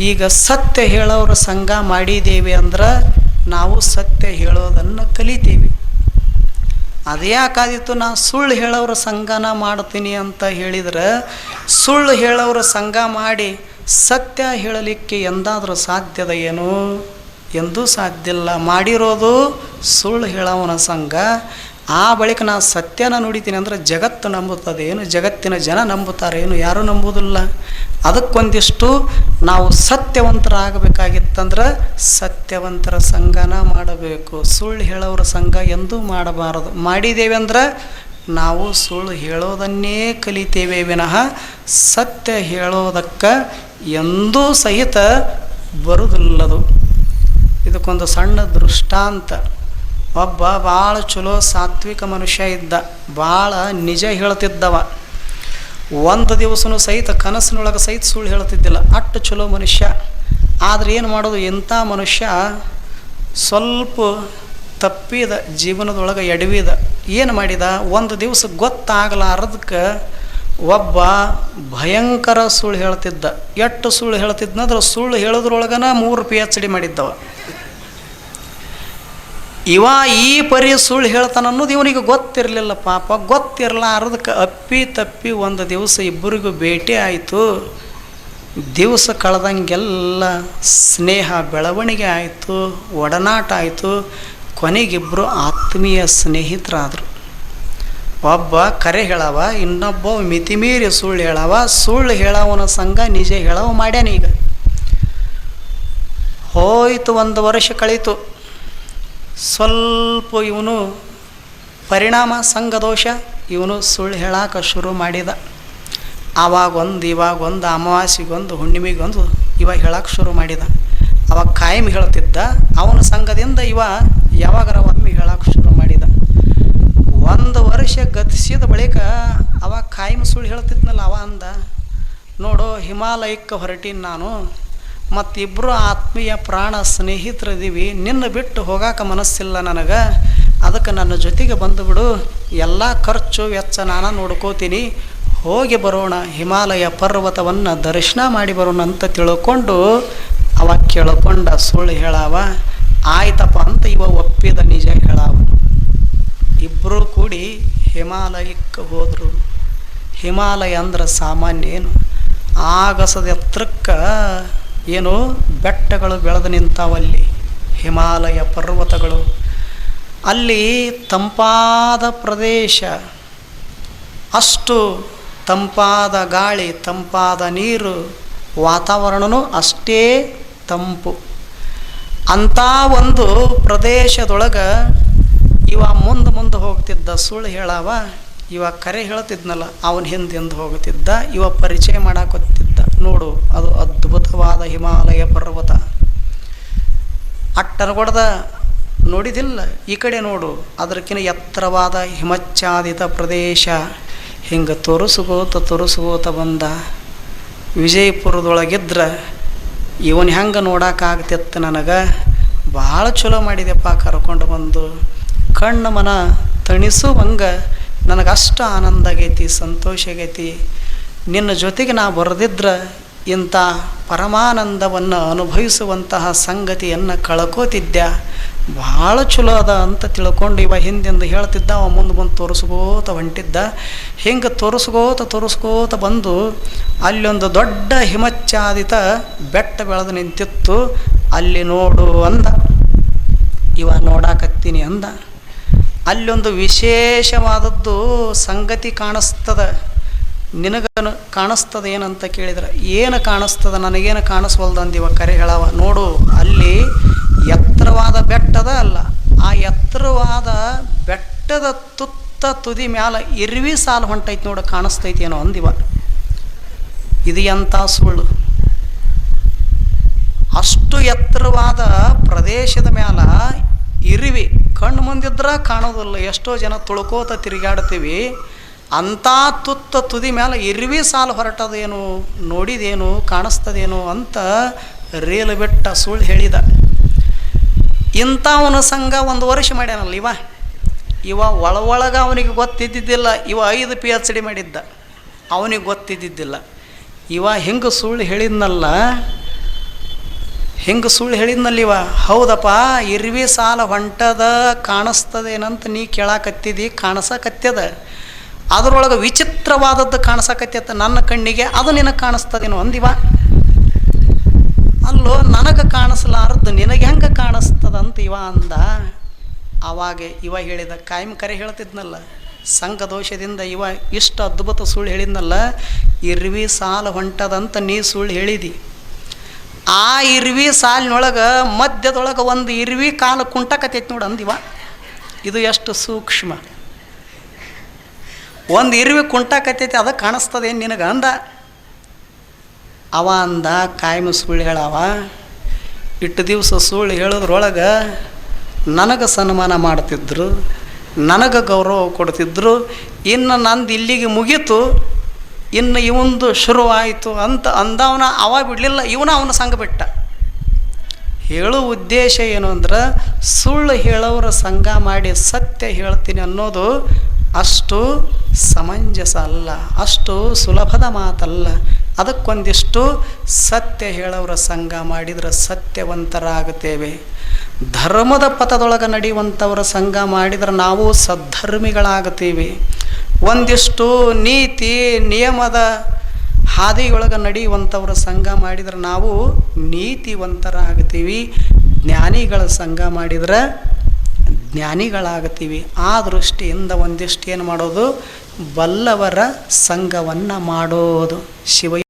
ಈಗ ಸತ್ಯ ಹೇಳೋರ ಸಂಘ ಮಾಡಿದ್ದೇವೆ ಅಂದ್ರೆ ನಾವು ಸತ್ಯ ಹೇಳೋದನ್ನು ಕಲಿತೀವಿ. ಅದ್ಯಾಕಾದಿತ್ತು ನಾನು ಸುಳ್ಳು ಹೇಳೋರ ಸಂಘನ ಮಾಡ್ತೀನಿ ಅಂತ ಹೇಳಿದ್ರೆ, ಸುಳ್ಳು ಹೇಳೋರ ಸಂಘ ಮಾಡಿ ಸತ್ಯ ಹೇಳಲಿಕ್ಕೆ ಎಂದಾದರೂ ಸಾಧ್ಯದ ಏನು? ಎಂದೂ ಸಾಧ್ಯ ಇಲ್ಲ ಮಾಡಿರೋದು ಸುಳ್ಳು ಹೇಳೋವನ ಸಂಘ ಆ ಬಳಿಕ ನಾನು ಸತ್ಯನ ನುಡಿತೀನಿ ಅಂದರೆ ಜಗತ್ತು ನಂಬುತ್ತದೆ. ಏನು ಜಗತ್ತಿನ ಜನ ನಂಬುತ್ತಾರೆ, ಏನು ಯಾರೂ ನಂಬುವುದಿಲ್ಲ. ಅದಕ್ಕೊಂದಿಷ್ಟು ನಾವು ಸತ್ಯವಂತರಾಗಬೇಕಾಗಿತ್ತಂದ್ರೆ ಸತ್ಯವಂತರ ಸಂಘನ ಮಾಡಬೇಕು. ಸುಳ್ಳು ಹೇಳೋರ ಸಂಘ ಎಂದೂ ಮಾಡಬಾರದು. ಮಾಡಿದ್ದೇವೆ ಅಂದ್ರೆ ನಾವು ಸುಳ್ಳು ಹೇಳೋದನ್ನೇ ಕಲಿತೇವೆ ವಿನಃ ಸತ್ಯ ಹೇಳೋದಕ್ಕೆ ಎಂದೂ ಸಹಿತ ಬರುವುದಿಲ್ಲದು ಇದಕ್ಕೊಂದು ಸಣ್ಣ ದೃಷ್ಟಾಂತ. ಒಬ್ಬ ಭಾಳ ಚಲೋ ಸಾತ್ವಿಕ ಮನುಷ್ಯ ಇದ್ದ ಭಾಳ ನಿಜ ಹೇಳ್ತಿದ್ದವ. ಒಂದು ದಿವಸನೂ ಸಹಿತ ಕನಸಿನೊಳಗೆ ಸಹಿತ ಸುಳ್ಳು ಹೇಳ್ತಿದ್ದಿಲ್ಲ, ಅಷ್ಟು ಚಲೋ ಮನುಷ್ಯ. ಆದರೆ ಏನು ಮಾಡೋದು ಇಂಥ ಮನುಷ್ಯ ಸ್ವಲ್ಪ ತಪ್ಪಿದ ಜೀವನದೊಳಗೆ ಎಡವಿದ, ಏನು ಮಾಡಿದ, ಒಂದು ದಿವಸ ಗೊತ್ತಾಗಲಾರದಕ್ಕೆ ಒಬ್ಬ ಭಯಂಕರ ಸುಳ್ಳು ಹೇಳ್ತಿದ್ದ. ಎಷ್ಟು ಸುಳ್ಳು ಹೇಳ್ತಿದ್ನಂದ್ರೆ ಸುಳ್ಳು ಹೇಳೋದ್ರೊಳಗನ ಮೂರು ಪಿ ಎಚ್ ಡಿ ಮಾಡಿದ್ದವ. ಇವ ಈ ಪರಿ ಸುಳ್ಳು ಹೇಳ್ತಾನ ಅನ್ನೋದು ಇವನಿಗೆ ಗೊತ್ತಿರಲಿಲ್ಲ ಪಾಪ. ಗೊತ್ತಿರಲಾರದಕ್ಕೆ ಅಪ್ಪಿ ತಪ್ಪಿ ಒಂದು ದಿವಸ ಇಬ್ಬರಿಗೂ ಭೇಟಿ ಆಯಿತು. ದಿವಸ ಕಳೆದಂಗೆಲ್ಲ ಸ್ನೇಹ ಬೆಳವಣಿಗೆ ಆಯಿತು, ಒಡನಾಟ ಆಯಿತು. ಕೊನೆಗಿಬ್ಬರು ಆತ್ಮೀಯ ಸ್ನೇಹಿತರಾದರು. ಒಬ್ಬ ಕರೆ ಹೇಳವ, ಇನ್ನೊಬ್ಬ ಮಿತಿಮೀರಿ ಸುಳ್ಳು ಹೇಳವ. ಸುಳ್ಳು ಹೇಳವನ ಸಂಘ ನಿಜ ಹೇಳವ ಮಾಡ್ಯಾನ ಈಗ. ಹೋಯ್ತು ಒಂದು ವರ್ಷ ಕಳೀತು. ಸ್ವಲ್ಪ ಇವನು ಪರಿಣಾಮ ಸಂಘದೋಷ, ಇವನು ಸುಳ್ಳು ಹೇಳಾಕ ಶುರು ಮಾಡಿದ. ಆವಾಗೊಂದು, ಇವಾಗೊಂದು, ಅಮಾವಾಸ್ಯೆಗೊಂದು, ಹುಣ್ಣಿಮೆಗೊಂದು ಇವಾಗ ಹೇಳಕ್ಕೆ ಶುರು ಮಾಡಿದ. ಅವಾಗ ಕಾಯಂ ಹೇಳ್ತಿದ್ದ ಅವನ ಸಂಘದಿಂದ ಇವ ಯಾವಾಗರ ಒಮ್ಮೆ ಹೇಳಕ್ಕೆ ಶುರು ಮಾಡಿದ. ಒಂದು ವರ್ಷ ಗತಿಸಿದ ಬಳಿಕ ಅವ ಕಾಯಂ ಸುಳ್ಳು ಹೇಳ್ತಿದ್ನಲ್ಲ ಅವ ಅಂದ, ನೋಡು ಹಿಮಾಲಯಕ್ಕೆ ಹೊರಟೀನಿ ನಾನು ಮತ್ತಿಬ್ಬರು ಆತ್ಮೀಯ ಪ್ರಾಣ ಸ್ನೇಹಿತರಿದ್ದೀವಿ. ನಿನ್ನ ಬಿಟ್ಟು ಹೋಗಾಕ ಮನಸ್ಸಿಲ್ಲ ನನಗೆ. ಅದಕ್ಕೆ ನನ್ನ ಜೊತೆಗೆ ಬಂದುಬಿಡು. ಎಲ್ಲ ಖರ್ಚು ವೆಚ್ಚ ನಾನು ನೋಡ್ಕೋತೀನಿ. ಹೋಗಿ ಬರೋಣ. ಹಿಮಾಲಯ ಪರ್ವತವನ್ನು ದರ್ಶನ ಮಾಡಿ ಬರೋಣ ಅಂತ ತಿಳ್ಕೊಂಡು ಅವ ಕೇಳ್ಕೊಂಡ ಸುಳ್ಳು ಹೇಳಾವ. ಆಯ್ತಪ್ಪ ಅಂತ ಇವ ಒಪ್ಪಿದ ನಿಜ ಹೇಳಾವ. ಇಬ್ಬರು ಕೂಡಿ ಹಿಮಾಲಯಕ್ಕೆ ಹೋದರು. ಹಿಮಾಲಯ ಅಂದ್ರೆ ಸಾಮಾನ್ಯ ಏನು? ಆಗಸದ ಎತ್ತರಕ್ಕೆ ಏನು ಬೆಟ್ಟಗಳು ಬೆಳೆದು ನಿಂತಾವಲ್ಲಿ, ಹಿಮಾಲಯ ಪರ್ವತಗಳು. ಅಲ್ಲಿ ತಂಪಾದ ಪ್ರದೇಶ, ಅಷ್ಟು ತಂಪಾದ ಗಾಳಿ, ತಂಪಾದ ನೀರು ವಾತಾವರಣವೂ ಅಷ್ಟೇ ತಂಪು. ಅಂಥ ಒಂದು ಪ್ರದೇಶದೊಳಗೆ ಇವ ಮುಂದೆ ಮುಂದೆ ಹೋಗ್ತಿದ್ದ ಸುಳ್ಳು ಹೇಳವ ಇವ ಕರೆ ಹೇಳ್ತಿದ್ನಲ್ಲ, ಅವನ ಹಿಂದೆ ಹೋಗುತ್ತಿದ್ದ, ಇವ ಪರಿಚಯ ಮಾಡಾಕೊತ್ತಿದ್ದ. ನೋಡು, ಅದು ಅದ್ಭುತವಾದ ಹಿಮಾಲಯ ಪರ್ವತ. ಅಟ್ಟನಗೊಡ್ದ ನೋಡಿದಿಲ್ಲ? ಈ ಕಡೆ ನೋಡು ಅದಕ್ಕಿಂತ ಎತ್ತರವಾದ ಹಿಮಚ್ಛಾದಿತ ಪ್ರದೇಶ. ಹಿಂಗೆ ತೋರಿಸ್ಕೋತ ತೋರಿಸ್ಕೋತ ಬಂದ. ವಿಜಯಪುರದೊಳಗಿದ್ರೆ ಇವನ್ ಹೆಂಗೆ ನೋಡೋಕ್ಕಾಗ್ತಿತ್ತು ನನಗೆ? ಭಾಳ ಚಲೋ ಮಾಡಿದೆಪ್ಪ ಕರ್ಕೊಂಡು ಬಂದು. ಕಣ್ಣು ಮನ ತಣಿಸುವಂಗೆ ನನಗೆ ಅಷ್ಟು ಆನಂದ ಆಗೈತಿ, ಸಂತೋಷ ಆಗೈತಿ. ನಿನ್ನ ಜೊತೆಗೆ ನಾ ಬರೆದಿದ್ರೆ ಇಂಥ ಪರಮಾನಂದವನ್ನು ಅನುಭವಿಸುವಂತಹ ಸಂಗತಿಯನ್ನು ಕಳ್ಕೋತಿದ್ದೆ ಭಾಳ ಚಲೋ ಅದ ಅಂತ ತಿಳ್ಕೊಂಡು ಇವ ಹಿಂದಿಂದ ಹೇಳ್ತಿದ್ದ, ಅವ ಮುಂದೆ ಬಂದು ತೋರಿಸ್ಕೋತ ಹೊಂಟಿದ್ದ. ಹಿಂಗೆ ತೋರಿಸ್ಕೋತ ತೋರಿಸ್ಕೋತ ಬಂದು ಅಲ್ಲೊಂದು ದೊಡ್ಡ ಹಿಮಚ್ಛಾದಿತ ಬೆಟ್ಟ ಬೆಳೆದು ನಿಂತಿತ್ತು. ಅಲ್ಲಿ ನೋಡು ಅಂದ. ಇವ ನೋಡಾಕತ್ತೀನಿ ಅಂದ. ಅಲ್ಲೊಂದು ವಿಶೇಷವಾದದ್ದು ಸಂಗತಿ ಕಾಣಿಸ್ತದ. ನಿನಗನು ಕಾಣಿಸ್ತದ ಏನಂತ ಕೇಳಿದ್ರೆ, ಏನು ಕಾಣಿಸ್ತದ, ನನಗೇನು ಕಾಣಿಸ್ವಲ್ದಂದಿವ ಕರೆ ಹೇಳವ. ನೋಡು, ಅಲ್ಲಿ ಎತ್ತರವಾದ ಬೆಟ್ಟದ ಅಲ್ಲ, ಆ ಎತ್ತರವಾದ ಬೆಟ್ಟದ ತುತ್ತ ತುದಿ ಮ್ಯಾಲ ಇರ್ವಿ ಸಾಲು ಹೊಂಟೈತಿ ನೋಡು ಕಾಣಿಸ್ತೈತಿ ಏನೋ ಅಂದಿವ. ಇದು ಎಂಥ ಸುಳ್ಳು? ಅಷ್ಟು ಎತ್ತರವಾದ ಪ್ರದೇಶದ ಮ್ಯಾಲ ಇರಿವಿ ಕಣ್ಣು ಮುಂದಿದ್ರೆ ಕಾಣೋದಿಲ್ಲ. ಎಷ್ಟೋ ಜನ ತುಳ್ಕೋತ ತಿರುಗಾಡ್ತೀವಿ. ಅಂಥ ತುತ್ತ ತುದಿ ಮೇಲೆ ಇರ್ವಿ ಸಾಲು ಹೊರಟದೇನು, ನೋಡಿದೇನು, ಕಾಣಿಸ್ತದೇನು ಅಂತ ರೇಲು ಬಿಟ್ಟ ಸುಳ್ಳು ಹೇಳಿದ. ಇಂಥವನ ಸಂಘ ಒಂದು ವರ್ಷ ಮಾಡ್ಯಾನಲ್ಲ ಇವ. ಇವ ಒಳ ಒಳಗೆ ಅವನಿಗೆ ಗೊತ್ತಿದ್ದಿದ್ದಿಲ್ಲ. ಇವ ಐದು ಪಿ ಎಚ್ ಡಿ ಮಾಡಿದ್ದ. ಅವನಿಗೆ ಗೊತ್ತಿದ್ದಿದ್ದಿಲ್ಲ. ಇವ ಹೆಂಗೆ ಸುಳ್ಳು ಹೇಳಿದ್ನಲ್ಲ ಹಿಂಗೆ ಸುಳ್ಳು ಹೇಳಿದ್ನಲ್ಲಿವ? ಹೌದಪ್ಪ, ಇರ್ವಿ ಸಾಲ ಹೊಂಟದ ಕಾಣಿಸ್ತದೇನಂತ ನೀ ಕೇಳಾಕತ್ತಿದಿ, ಕಾಣಿಸಕತ್ಯದ. ಅದರೊಳಗೆ ವಿಚಿತ್ರವಾದದ್ದು ಕಾಣಿಸಕತ್ಯತ್ತ ನನ್ನ ಕಣ್ಣಿಗೆ, ಅದು ನಿನಗೆ ಕಾಣಿಸ್ತದೇನೋ ಅಂದಿವ? ಅಲ್ಲೋ, ನನಗೆ ಕಾಣಿಸ್ಲಾರದ್ದು ನಿನಗೆ ಹೆಂಗೆ ಕಾಣಿಸ್ತದಂತ ಇವ ಅಂದ? ಆವಾಗ ಇವ ಹೇಳಿದ ಕಾಯಂ ಕರೆ ಹೇಳ್ತಿದ್ನಲ್ಲ, ಸಂಘ ದೋಷದಿಂದ ಇವ ಇಷ್ಟು ಅದ್ಭುತ ಸುಳ್ಳು ಹೇಳಿದ್ನಲ್ಲ, ಇರ್ವಿ ಸಾಲ ಹೊಂಟದಂತ ನೀ ಸುಳ್ಳು ಹೇಳಿದಿ. ಆ ಇರ್ವಿ ಸಾಲಿನೊಳಗೆ, ಮಧ್ಯದೊಳಗೆ ಒಂದು ಇರ್ವಿ ಕಾಲು ಕುಂಟಕತೈತಿ ನೋಡಿ ಅಂದಿವ. ಇದು ಎಷ್ಟು ಸೂಕ್ಷ್ಮ. ಒಂದು ಇರ್ವಿ ಕುಂಟಕತೈತಿ ಅದು ಕಾಣಿಸ್ತದೆ ನಿನಗೆ ಅಂದ. ಅವ ಅಂದ, ಕಾಯಮ ಸುಳ್ಳು ಹೇಳವ. ಇಟ್ಟು ದಿವಸ ಸುಳ್ಳು ಹೇಳೋದ್ರೊಳಗೆ ನನಗೆ ಸನ್ಮಾನ ಮಾಡ್ತಿದ್ರು, ನನಗೆ ಗೌರವ ಕೊಡ್ತಿದ್ರು. ಇನ್ನು ನಂದು ಇಲ್ಲಿಗೆ ಮುಗೀತು. ಇನ್ನು ಇವಂದು ಶುರುವಾಯಿತು ಅಂತ ಅಂದವನ ಅವ ಬಿಡಲಿಲ್ಲ, ಇವನ ಅವನ ಸಂಘ ಬಿಟ್ಟ. ಹೇಳೋ ಉದ್ದೇಶ ಏನು ಅಂದ್ರೆ, ಸುಳ್ಳು ಹೇಳೋರ ಸಂಘ ಮಾಡಿ ಸತ್ಯ ಹೇಳ್ತೀನಿ ಅನ್ನೋದು ಅಷ್ಟು ಸಮಂಜಸ ಅಲ್ಲ, ಅಷ್ಟು ಸುಲಭದ ಮಾತಲ್ಲ. ಅದಕ್ಕೊಂದಿಷ್ಟು ಸತ್ಯ ಹೇಳೋರ ಸಂಘ ಮಾಡಿದರೆ ಸತ್ಯವಂತರಾಗುತ್ತೇವೆ. ಧರ್ಮದ ಪಥದೊಳಗೆ ನಡೆಯುವಂಥವರ ಸಂಘ ಮಾಡಿದರೆ ನಾವು ಸದ್ಧರ್ಮಿಗಳಾಗುತ್ತೀವಿ. ಒಂದಿಷ್ಟು ನೀತಿ, ನಿಯಮದ ಹಾದಿಯೊಳಗೆ ನಡೆಯುವಂಥವ್ರ ಸಂಘ ಮಾಡಿದ್ರೆ ನಾವು ನೀತಿವಂತರಾಗ್ತೀವಿ, ಜ್ಞಾನಿಗಳ ಸಂಘ ಮಾಡಿದ್ರೆ ಜ್ಞಾನಿಗಳಾಗ್ತೀವಿ. ಆ ದೃಷ್ಟಿಯಿಂದ ಒಂದಿಷ್ಟು ಏನು ಮಾಡೋದು? ಬಲ್ಲವರ ಸಂಘವನ್ನು ಮಾಡೋದು. ಶಿವ